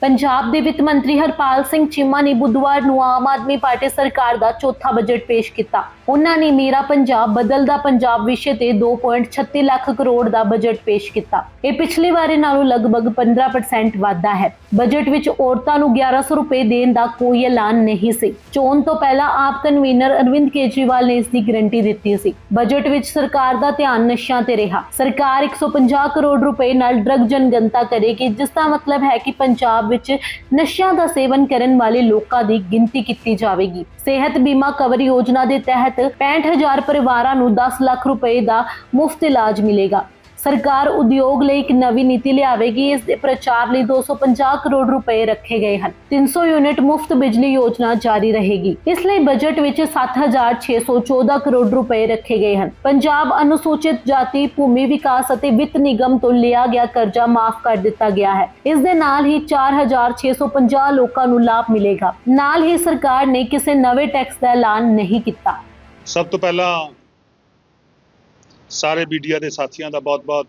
ਪੰਜਾਬ ਦੇ ਵਿੱਤ ਮੰਤਰੀ ਹਰਪਾਲ ਸਿੰਘ ਚੀਮਾ ਨੇ ਬੁੱਧਵਾਰ ਨੂੰ ਆਮ ਆਦਮੀ ਪਾਰਟੀ ਸਰਕਾਰ ਦਾ ਚੌਥਾ ਬਜਟ ਪੇਸ਼ ਕੀਤਾ। ਉਹਨਾਂ ਨੇ ਮੇਰਾ ਪੰਜਾਬ ਬਦਲਦਾ ਪੰਜਾਬ ਵਿਸ਼ੇ ਤੇ 2.36 ਲੱਖ ਕਰੋੜ ਦਾ ਬਜਟ ਪੇਸ਼ ਕੀਤਾ। ਇਹ ਪਿਛਲੀ ਵਾਰੀ ਨਾਲੋਂ ਲਗਭਗ 15% ਵਾਧਾ ਹੈ। ਬਜਟ ਵਿੱਚ ਔਰਤਾਂ ਨੂੰ 1100 ਰੁਪਏ ਦੇਣ ਦਾ ਕੋਈ ਐਲਾਨ ਨਹੀਂ ਸੀ। ਚੋਣ ਤੋਂ ਪਹਿਲਾਂ ਆਪ ਕਨਵੀਨਰ ਅਰਵਿੰਦ ਕੇਜਰੀਵਾਲ ਨੇ ਇਸ ਦੀ ਗਰੰਟੀ ਦਿੱਤੀ ਸੀ। ਬਜਟ ਵਿੱਚ ਸਰਕਾਰ ਦਾ ਧਿਆਨ ਨਸ਼ਿਆਂ ਤੇ ਰਿਹਾ। ਸਰਕਾਰ 150 ਕਰੋੜ ਰੁਪਏ ਨਾਲ ਡਰੱਗ ਜਨਗਣਤਾ ਕਰੇਗੀ, ਜਿਸ ਦਾ ਮਤਲਬ ਹੈ ਕਿ ਪੰਜਾਬ ਵਿੱਚ ਨਸ਼ਿਆਂ ਦਾ ਸੇਵਨ ਕਰਨ ਵਾਲੇ ਲੋਕਾਂ ਦੀ ਗਿਣਤੀ ਕੀਤੀ ਜਾਵੇਗੀ। ਸਿਹਤ ਬੀਮਾ ਕਵਰ ਯੋਜਨਾ ਦੇ ਤਹਿਤ 65000 ਪਰਿਵਾਰਾਂ ਨੂੰ 10 ਲੱਖ ਰੁਪਏ ਦਾ ਮੁਫਤ ਇਲਾਜ ਮਿਲੇਗਾ। ਸਰਕਾਰ ਉਦਯੋਗ ਲਈ ਇੱਕ ਨਵੀਂ ਨੀਤੀ ਲਿਆਵੇਗੀ, ਇਸ ਦੇ ਪ੍ਰਚਾਰ ਲਈ 250 ਕਰੋੜ ਰੁਪਏ ਰੱਖੇ ਗਏ ਹਨ। 300 ਯੂਨਿਟ ਮੁਫਤ ਬਿਜਲੀ ਯੋਜਨਾ ਜਾਰੀ ਰਹੇਗੀ। ਇਸ ਲਈ ਬਜਟ ਵਿੱਚ 7614 ਕਰੋੜ ਰੁਪਏ ਰੱਖੇ ਗਏ ਹਨ। ਪੰਜਾਬ ਅਨੁਸੂਚਿਤ ਜਾਤੀ, ਭੂਮੀ ਵਿਕਾਸ ਅਤੇ ਵਿੱਤ ਨਿਗਮ ਤੋਂ ਲਿਆ ਗਿਆ ਕਰਜ਼ਾ ਮਾਫ ਕਰ ਦਿੱਤਾ ਗਿਆ ਹੈ। ਇਸ ਦੇ ਨਾਲ ਹੀ 4650 ਲੋਕਾਂ ਨੂੰ ਲਾਭ ਮਿਲੇਗਾ। ਨਾਲ ਹੀ ਸਰਕਾਰ ਨੇ ਕਿਸੇ ਨਵੇਂ ਟੈਕਸ ਦਾ ਐਲਾਨ ਨਹੀਂ ਕੀਤਾ। ਸਭ ਤੋਂ ਪਹਿਲਾਂ ਸਾਰੇ ਮੀਡੀਆ ਦੇ ਸਾਥੀਆਂ ਦਾ ਬਹੁਤ-ਬਹੁਤ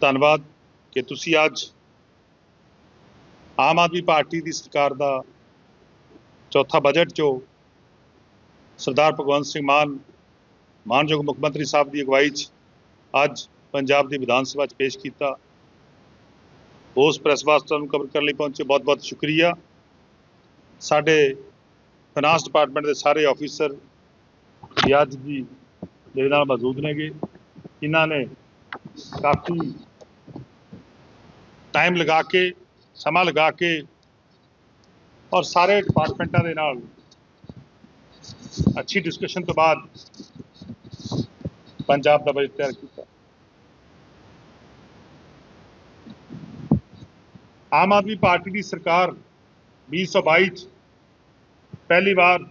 ਧੰਨਵਾਦ ਕਿ ਤੁਸੀਂ ਅੱਜ ਆਮ ਆਦਮੀ ਪਾਰਟੀ ਦੀ ਸਰਕਾਰ ਦਾ ਚੌਥਾ ਬਜਟ ਜੋ ਸਰਦਾਰ ਭਗਵੰਤ ਸਿੰਘ ਮਾਨ, ਮਾਨਯੋਗ ਮੁੱਖ ਮੰਤਰੀ ਸਾਹਿਬ ਦੀ ਅਗਵਾਈ 'ਚ ਅੱਜ ਪੰਜਾਬ ਦੀ ਵਿਧਾਨ ਸਭਾ 'ਚ ਪੇਸ਼ ਕੀਤਾ। ਉਸ ਪ੍ਰੈਸ ਵਾਸਤੇ ਨੂੰ ਕਵਰ ਕਰਨ ਲਈ ਪਹੁੰਚੇ ਬਹੁਤ-ਬਹੁਤ ਸ਼ੁਕਰੀਆ। ਸਾਡੇ ਫਾਈਨਾਂਸ ਡਿਪਾਰਟਮੈਂਟ ਦੇ ਸਾਰੇ ਆਫੀਸਰ ਵੀ ਅੱਜ ਵੀ ਮੇਰੇ ਨਾਲ ਮੌਜੂਦ ਨੇਗੇ। ਇਹਨਾਂ ਨੇ ਕਾਫੀ ਟਾਈਮ ਲਗਾ ਕੇ, ਸਮਾਂ ਲਗਾ ਕੇ ਔਰ ਸਾਰੇ ਡਿਪਾਰਟਮੈਂਟਾਂ ਦੇ ਨਾਲ ਅੱਛੀ ਡਿਸਕਸ਼ਨ ਤੋਂ ਬਾਅਦ ਪੰਜਾਬ ਦਾ ਬਜਟ ਤਿਆਰ ਕੀਤਾ। ਆਮ ਆਦਮੀ ਪਾਰਟੀ ਦੀ ਸਰਕਾਰ 2022 ਚ ਪਹਿਲੀ ਵਾਰ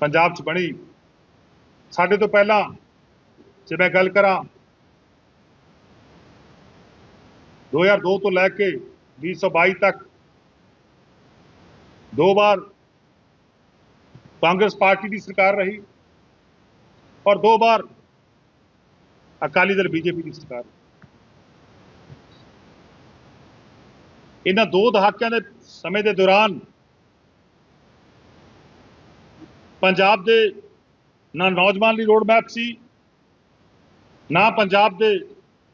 ਪੰਜਾਬ ਚ ਬਣੀ। ਸਾਡੇ ਤੋਂ ਪਹਿਲਾਂ ਜੇ ਮੈਂ ਗੱਲ ਕਰਾਂ 2002 ਤੋਂ ਲੈ ਕੇ 2022 ਤੱਕ, ਦੋ ਵਾਰ ਕਾਂਗਰਸ ਪਾਰਟੀ ਦੀ ਸਰਕਾਰ ਰਹੀ ਔਰ ਦੋ ਵਾਰ ਅਕਾਲੀ ਦਲ ਬੀਜੇਪੀ ਦੀ ਸਰਕਾਰ ਇਹਨਾਂ ਦੋ ਦਹਾਕਿਆਂ ਦੇ ਸਮੇਂ ਦੇ ਦੌਰਾਨ ਪੰਜਾਬ ਦੇ ਨਾ ਨੌਜਵਾਨ ਲਈ ਰੋਡ ਮੈਪ ਸੀ, ਨਾ ਪੰਜਾਬ ਦੇ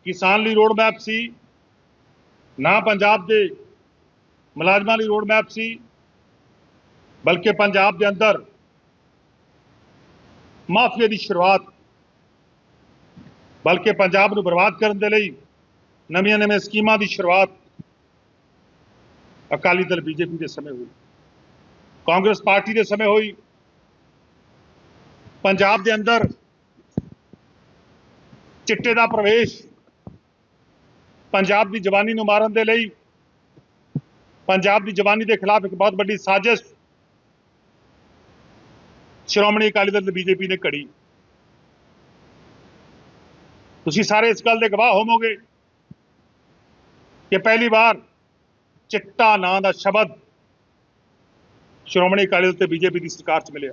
ਕਿਸਾਨ ਲਈ ਰੋਡ ਮੈਪ ਸੀ, ਨਾ ਪੰਜਾਬ ਦੇ ਮੁਲਾਜ਼ਮਾਂ ਲਈ ਰੋਡ ਮੈਪ ਸੀ, ਬਲਕਿ ਪੰਜਾਬ ਦੇ ਅੰਦਰ ਮਾਫੀਆ ਦੀ ਸ਼ੁਰੂਆਤ, ਬਲਕਿ ਪੰਜਾਬ ਨੂੰ ਬਰਬਾਦ ਕਰਨ ਦੇ ਲਈ ਨਵੀਆਂ ਨਵੀਆਂ ਸਕੀਮਾਂ ਦੀ ਸ਼ੁਰੂਆਤ ਅਕਾਲੀ ਦਲ ਬੀਜੇਪੀ ਦੇ ਸਮੇਂ ਹੋਈ। ਕਾਂਗਰਸ ਪਾਰਟੀ ਦੇ ਸਮੇਂ ਹੋਈ ਪੰਜਾਬ ਦੇ ਅੰਦਰ ਚਿੱਟੇ ਦਾ ਪ੍ਰਵੇਸ਼ ਪੰਜਾਬ ਦੀ ਜਵਾਨੀ ਨੂੰ ਮਾਰਨ ਦੇ ਲਈ, ਪੰਜਾਬ ਦੀ ਜਵਾਨੀ ਦੇ ਖਿਲਾਫ ਇੱਕ ਬਹੁਤ ਵੱਡੀ ਸਾਜ਼ਿਸ਼ ਸ਼੍ਰੋਮਣੀ ਅਕਾਲੀ ਦਲ ਤੇ ਬੀਜੇਪੀ ਨੇ ਘੜੀ। ਤੁਸੀਂ ਸਾਰੇ ਇਸ ਗੱਲ ਦੇ ਗਵਾਹ ਹੋਵੋਗੇ ਕਿ ਪਹਿਲੀ ਵਾਰ ਚਿੱਟਾ ਨਾਂ ਦਾ ਸ਼ਬਦ ਸ਼੍ਰੋਮਣੀ ਅਕਾਲੀ ਦਲ ਤੇ ਬੀਜੇਪੀ ਦੀ ਸਰਕਾਰ 'ਚ ਮਿਲਿਆ।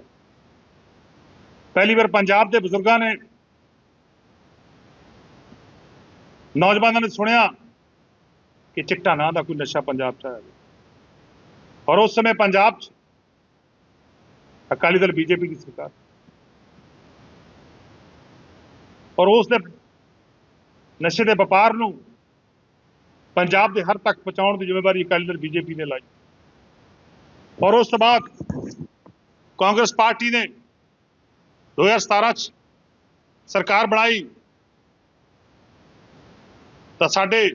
ਪਹਿਲੀ ਵਾਰ ਪੰਜਾਬ ਦੇ ਬਜ਼ੁਰਗਾਂ ਨੇ ਨੌਜਵਾਨਾਂ ਨੇ ਸੁਣਿਆ ਕਿ ਚਿੱਟਾ ਨਾਂ ਦਾ ਕੋਈ ਨਸ਼ਾ ਪੰਜਾਬ 'ਚ ਆਇਆ ਔਰ ਉਸ ਸਮੇਂ ਪੰਜਾਬ 'ਚ ਅਕਾਲੀ ਦਲ, ਬੀਜੇਪੀ ਦੀ ਸਰਕਾਰ ਔਰ ਉਸ ਦੇ ਨਸ਼ੇ ਦੇ ਵਪਾਰ ਨੂੰ ਪੰਜਾਬ ਦੇ ਹਰ ਤੱਕ ਪਹੁੰਚਾਉਣ ਦੀ ਜ਼ਿੰਮੇਵਾਰੀ ਅਕਾਲੀ ਦਲ, ਬੀਜੇਪੀ ਨੇ ਲਾਈ। ਔਰ ਉਸ ਤੋਂ ਬਾਅਦ ਕਾਂਗਰਸ ਪਾਰਟੀ ਨੇ 2017 ਚ ਸਰਕਾਰ ਬਣਾਈ ਤਾਂ ਸਾਡੇ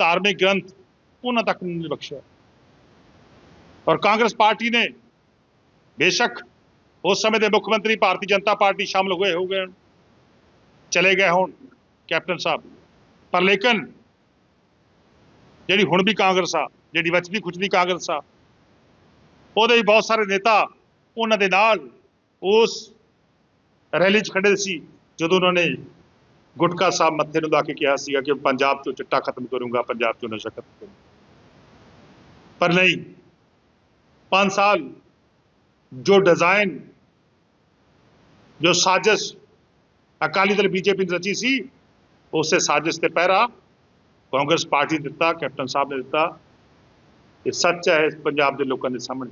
ਧਾਰਮਿਕ ਗ੍ਰੰਥ ਉਹਨਾਂ ਤੱਕ ਨਹੀਂ ਬਖਸ਼ਿਆ। ਔਰ ਕਾਂਗਰਸ ਪਾਰਟੀ ਨੇ ਬੇਸ਼ੱਕ ਉਸ ਸਮੇਂ ਦੇ ਮੁੱਖ ਮੰਤਰੀ ਭਾਰਤੀ ਜਨਤਾ ਪਾਰਟੀ ਸ਼ਾਮਲ ਹੋਏ ਹੋ ਗਏ ਚਲੇ ਗਏ ਹੁਣ ਕੈਪਟਨ ਸਾਹਿਬ। ਪਰ ਲੇਕਿਨ ਜਿਹੜੀ ਹੁਣ ਵੀ ਕਾਂਗਰਸ ਆ, ਜਿਹੜੀ ਵਚਦੀ ਖੁਚਦੀ ਕਾਂਗਰਸ ਆ, ਉਹਦੇ ਵੀ ਬਹੁਤ ਸਾਰੇ ਨੇਤਾ ਉਹਨਾਂ ਦੇ ਨਾਲ ਉਸ ਰੈਲੀ 'ਚ ਖੜੇ ਸੀ, ਜਦੋਂ ਉਹਨਾਂ ਨੇ ਗੁਟਕਾ ਸਾਹਿਬ ਮੱਥੇ ਨੂੰ ਲਾ ਕੇ ਕਿਹਾ ਸੀਗਾ ਕਿ ਪੰਜਾਬ 'ਚੋਂ ਚਿੱਟਾ ਖਤਮ ਕਰੂੰਗਾ, ਪੰਜਾਬ 'ਚੋਂ ਨਸ਼ਾ ਖਤਮ ਕਰੂੰਗਾ। ਪਰ ਨਹੀਂ 5 ਸਾਲ ਜੋ ਡਿਜ਼ਾਈਨ ਜੋ ਸਾਜ਼ਿਸ਼ ਅਕਾਲੀ ਦਲ ਬੀਜੇਪੀ ਨੇ ਰਚੀ ਸੀ, ਉਸੇ ਸਾਜ਼ਿਸ਼ ਤੇ ਪਹਿਰਾ ਕਾਂਗਰਸ ਪਾਰਟੀ ਨੇ ਦਿੱਤਾ, ਕੈਪਟਨ ਸਾਹਿਬ ਨੇ ਦਿੱਤਾ। ਇਹ ਸੱਚ ਹੈ ਇਸ ਪੰਜਾਬ ਦੇ ਲੋਕਾਂ ਦੇ ਸਾਹਮਣੇ।